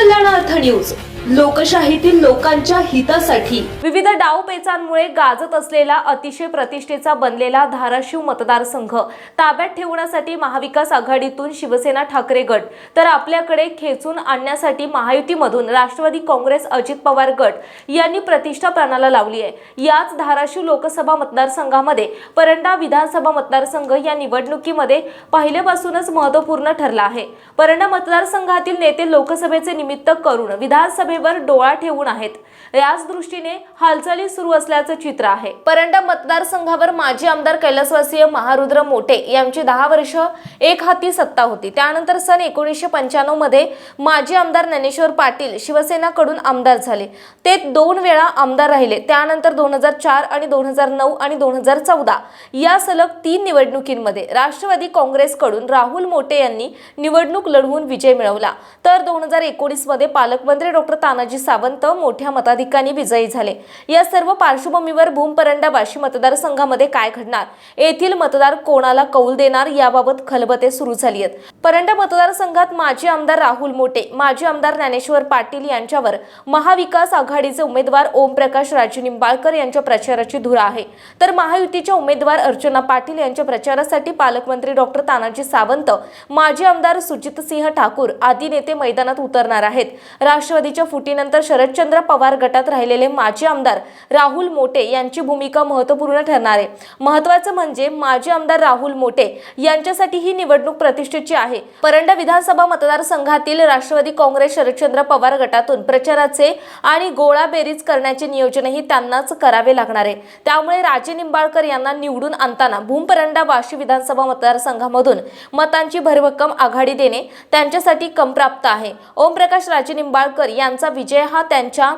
કલાણા અથાણ્યું लोकशाहीतील लोकांच्या हितासाठी. विविध डावपेचांमुळे गाजत असलेला अतिशय प्रतिष्ठेचा बनलेला धाराशिव मतदारसंघ ताब्यात ठेवण्यासाठी महाविकास आघाडीतून शिवसेना ठाकरे गट तर आपल्याकडे खेचून आणण्यासाठी महायुतीमधून राष्ट्रवादी काँग्रेस अजित पवार गट यांनी प्रतिष्ठा प्राणाला लावली आहे. याच धाराशिव लोकसभा मतदारसंघामध्ये परंडा विधानसभा मतदारसंघ या निवडणुकीमध्ये पहिल्यापासूनच महत्त्वपूर्ण ठरला आहे. परंडा मतदारसंघातील नेते लोकसभेचे निमित्त करून विधानसभा लोकसभेवर डोळा ठेवून आहेत. याच दृष्टीने हालचाली सुरू असल्याचं चित्र आहे. परंडा मतदारसंघावर माजी आमदार कैलासवासीय महारुद्र मोटे यांची दहा वर्ष एक हाती सत्ता होती. त्यानंतर सन एकोणीसशे पंच्याण्णवमध्ये माजी आमदार ज्ञानेश्वर पाटील शिवसेनाकडून आमदार झाले. ते दोन वेळा आमदार राहिले. त्यानंतर दोन हजार चार आणि दोन हजार नऊ आणि दोन हजार चौदा या सलग तीन निवडणुकींमध्ये राष्ट्रवादी काँग्रेसकडून राहुल मोटे यांनी निवडणूक लढवून विजय मिळवला. तर दोन हजार एकोणीसमध्ये पालकमंत्री डॉक्टर तानाजी सावंत मोठ्या मताधिकांनी विजयी झाले. या सर्व पार्श्वभूमीवर भूम वाशी मतदारसंघामध्ये काय घडणार? येथील मतदार कोणाला कौल देणार? याबाबत खलबते सुरू झाली आहेत. परंडा मतदारसंघात माजी आमदार राहुल मोटे माजी आमदार ज्ञानेश्वर पाटील यांच्यावर महाविकास आघाडीचे उमेदवार ओमप्रकाश राजे निंबाळकर यांच्या प्रचाराची धुरा आहे. तर महायुतीच्या उमेदवार अर्चना पाटील यांच्या प्रचारासाठी पालकमंत्री डॉक्टर तानाजी सावंत माजी आमदार सुजितसिंह ठाकूर आदी नेते मैदानात उतरणार आहेत. राष्ट्रवादीच्या फुटीनंतर शरदचंद्र पवार गटात राहिलेले माजी आमदार राहुल मोटे यांची भूमिका महत्त्वपूर्ण ठरणार आहे. महत्वाचं म्हणजे माजी आमदार राहुल मोटे यांच्यासाठी ही निवडणूक प्रतिष्ठेची आहे. परंडा विधानसभा मतदारसंघातील राष्ट्रवादी काँग्रेस शरदचंद्र पवार गटातून प्रचाराचे आणि गोळाबेरीज करण्याचे नियोजनही त्यांनाच करावे लागणार आहे. त्यामुळे राजे निंबाळकर यांना निवडून आणताना भूमपरंडा वाशी विधानसभा मतदारसंघामधून मतांची भरभक्कम आघाडी देणे त्यांच्यासाठी कमप्राप्त आहे. ओमप्रकाश राजे निंबाळकर यांचा विजय हा त्यांच्या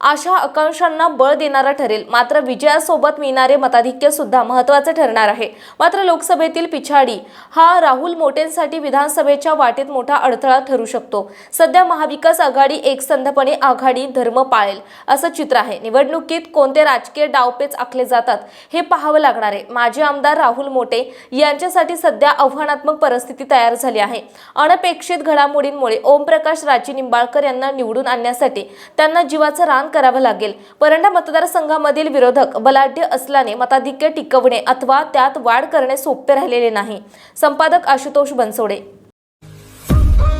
अशा आकांक्षांना बळ देणारा ठरेल. मात्र विजयासोबत मिळणारे मताधिक्य सुद्धा महत्त्वाचे ठरणार आहे. मात्र लोकसभेतील पिछाडी हा राहुल मोटेंसाठी विधानसभेच्या वाटेत मोठा अडथळा ठरू शकतो. सध्या महाविकास आघाडी एकसंधपणे आघाडी धर्म पाळेल असं चित्र आहे. निवडणुकीत कोणते राजकीय डावपेच आखले जातात हे पाहावं लागणार आहे. माजी आमदार राहुल मोटे यांच्यासाठी सध्या आव्हानात्मक परिस्थिती तयार झाली आहे. अनपेक्षित घडामोडींमुळे ओमप्रकाश राजे निंबाळकर यांना निवडून आणण्यासाठी त्यांना जीवाचं रान करावं लागेल. परंडा मतदारसंघामधील विरोधक बलाढ्य असल्याने मताधिक्य टिकवणे अथवा त्यात वाढ करणे सोपे राहिलेले नाही. संपादक आशुतोष बनसोडे.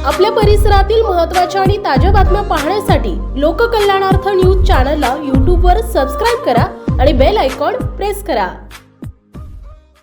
आपल्या परिसरातील महत्त्वाच्या आणि ताज्या बातम्या पाहण्यासाठी लोककल्याणार्थ न्यूज चॅनलला यूट्यूबवर सबस्क्राईब करा आणि बेल आयकॉन प्रेस करा.